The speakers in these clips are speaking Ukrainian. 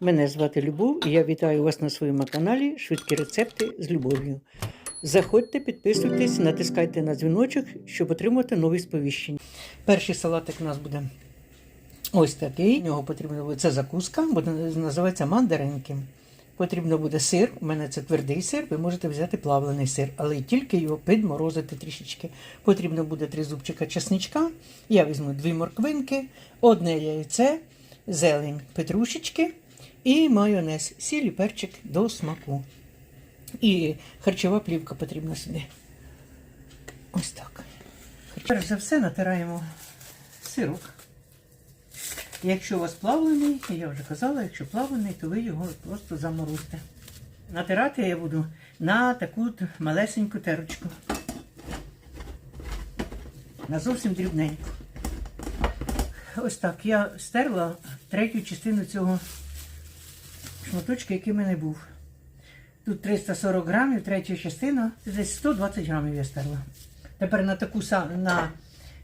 Мене звати Любов і я вітаю вас на своєму каналі Швидкі рецепти з любов'ю. Заходьте, підписуйтесь, натискайте на дзвіночок, щоб отримати нові сповіщення. Перший салатик у нас буде ось такий. В нього потрібно буде це закуска, буде називається мандаринки. Потрібно буде сир. У мене це твердий сир. Ви можете взяти плавлений сир, але тільки його підморозити трішечки. Потрібно буде три зубчика чесничка. Я візьму дві морквинки, одне яйце, зелень петрушечки і майонез, сіль і перчик до смаку. І харчова плівка потрібна сюди. Ось так. Перш за все натираємо сирок. Якщо у вас плавлений, я вже казала, якщо плавлений, то ви його просто заморозьте. Натирати я буду на таку малесеньку терочку. На зовсім дрібненьку. Ось так. Я стерла третю частину цього шматочка, який в мене був. Тут 340 грамів, третя частина, десь 120 грамів я стерла. Тепер на таку на,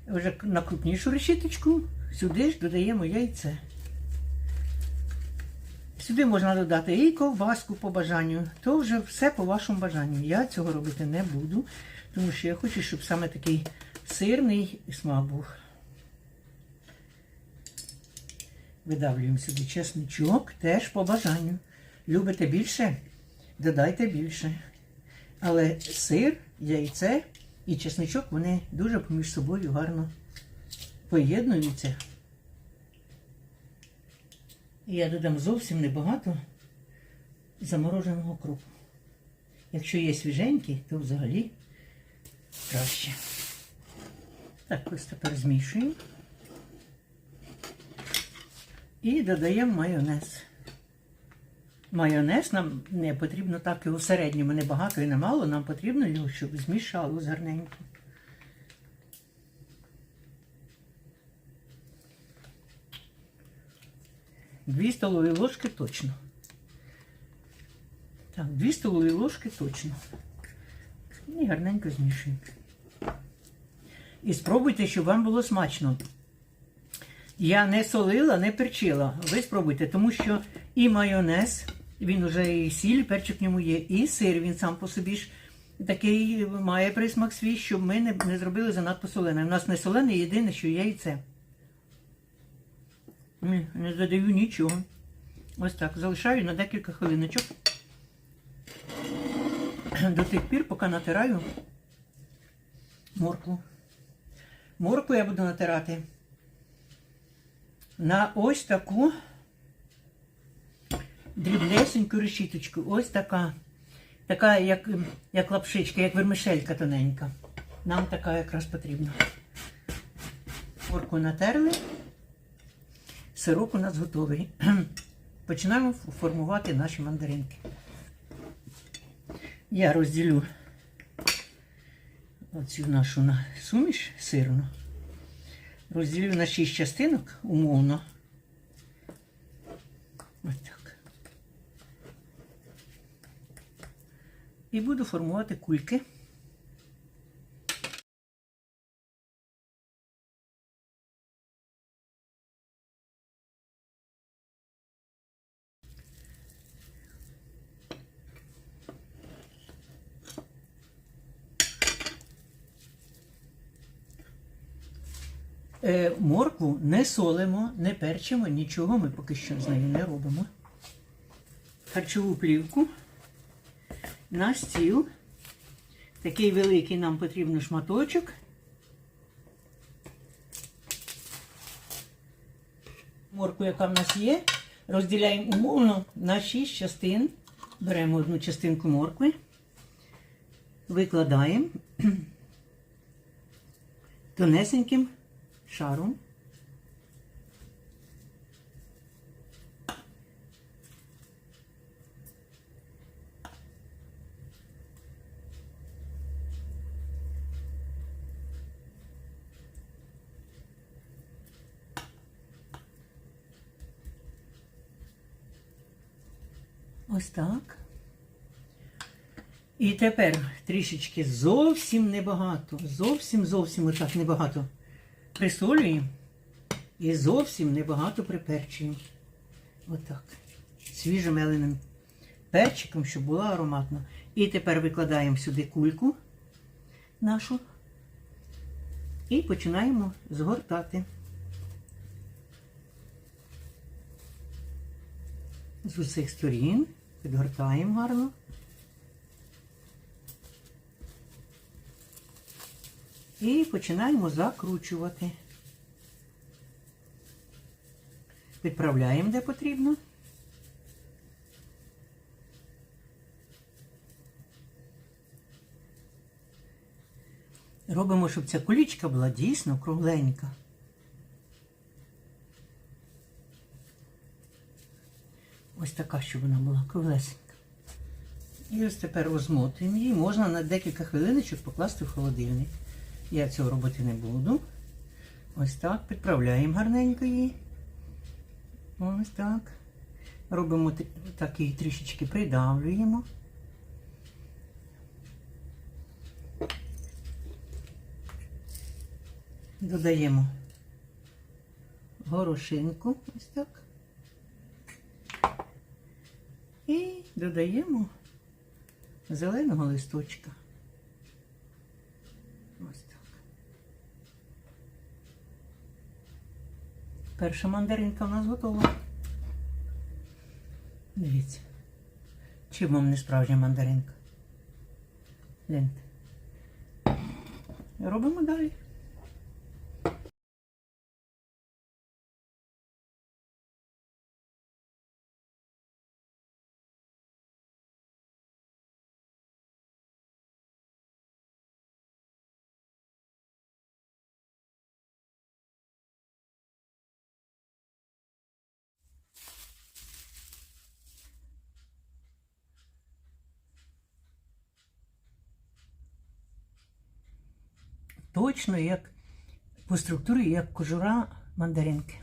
вже на крупнішу решіточку, сюди ж додаємо яйце. Сюди можна додати і ковбаску по бажанню, то вже все по вашому бажанню. Я цього робити не буду, тому що я хочу, щоб саме такий сирний смак був. Видавлюємо сюди чесничок, теж по бажанню. Любите більше? Додайте більше. Але сир, яйце і чесничок вони дуже поміж собою гарно поєднуються. Я додам зовсім небагато замороженого кропу. Якщо є свіженький, то взагалі краще. Так, ось тепер змішуємо. І додаємо майонез. Майонез нам не потрібно так його в середньому, не багато і не мало, нам потрібно його, щоб змішалось гарненько. Дві столові ложки точно. Так, дві столові ложки точно. І гарненько змішуємо. І спробуйте, щоб вам було смачно. Я не солила, не перчила. Ви спробуйте, тому що і майонез, він вже і сіль, перчик в ньому є, і сир, він сам по собі ж такий має присмак свій, щоб ми не, не зробили занадто солене. У нас не солене, єдине, що яйце. Ні, Не додаю нічого. Ось так. Залишаю на декілька хвилиночок. До тих пір, поки натираю моркву. Моркву я буду натирати на ось таку дрібнесеньку решіточку. Ось така. Така, як, як лапшичка, як вермишелька тоненька. Нам така якраз потрібна. Морку натерли. Сирок у нас готовий. Починаємо формувати наші мандаринки. Я розділю оцю нашу суміш сирну. Розділю на 6 частинок умовно. Ось так. І буду формувати кульки. Моркву не солимо, не перчимо, нічого ми поки що з нею не робимо. Харчову плівку на стіл. Такий великий нам потрібен шматочок. Морку, яка в нас є, розділяємо умовно на 6 частин. Беремо одну частинку моркви, викладаємо тонесеньким шаром. Ось так. І тепер трішечки зовсім небагато. Зовсім зовсім отак небагато присолюємо і зовсім небагато приперчуємо. Отак. свіжомеленим перчиком, щоб було ароматно. І тепер викладаємо сюди кульку нашу і починаємо згортати. З усіх сторін підгортаємо гарно. І починаємо закручувати. Відправляємо де потрібно. Робимо, щоб ця кулічка була дійсно кругленька. Ось така, щоб вона була круглесенька. І ось тепер розмотуємо її. Можна на декілька хвилиночок покласти в холодильник. Я цього робити не буду. Ось так. Підправляємо гарненько її. Ось так. Робимо т- так її трішечки придавлюємо. Додаємо горошинку. Ось так. І додаємо зеленого листочка. Ось так. Перша мандаринка у нас готова. Дивіться. Чи вам не справжня мандаринка? Гляньте. Робимо далі. Точно як по структурі, як кожура мандаринки.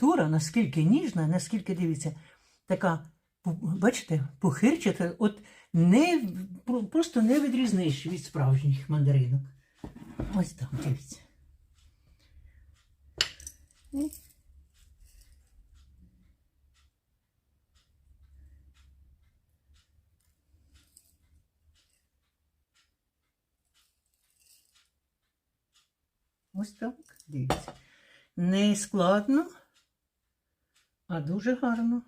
Тура наскільки ніжна, наскільки дивіться, така, бачите, похирчата, от не, просто не відрізниш від справжніх мандаринок. Ось так, дивіться. Ось так, дивіться. Не складно, а дуже гарно.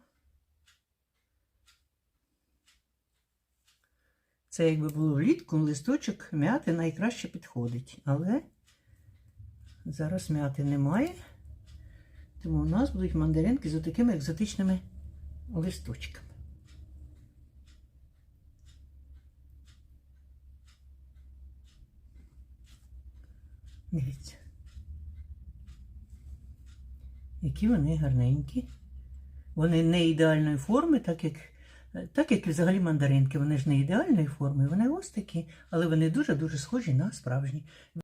Це якби було влітку, листочок м'яти найкраще підходить. Але зараз м'яти немає. Тому у нас будуть мандаринки з такими екзотичними листочками. Дивіться. Які вони гарненькі. Вони не ідеальної форми, так як, так як взагалі мандаринки. Вони ж не ідеальної форми, вони ось такі, але вони дуже-дуже схожі на справжні.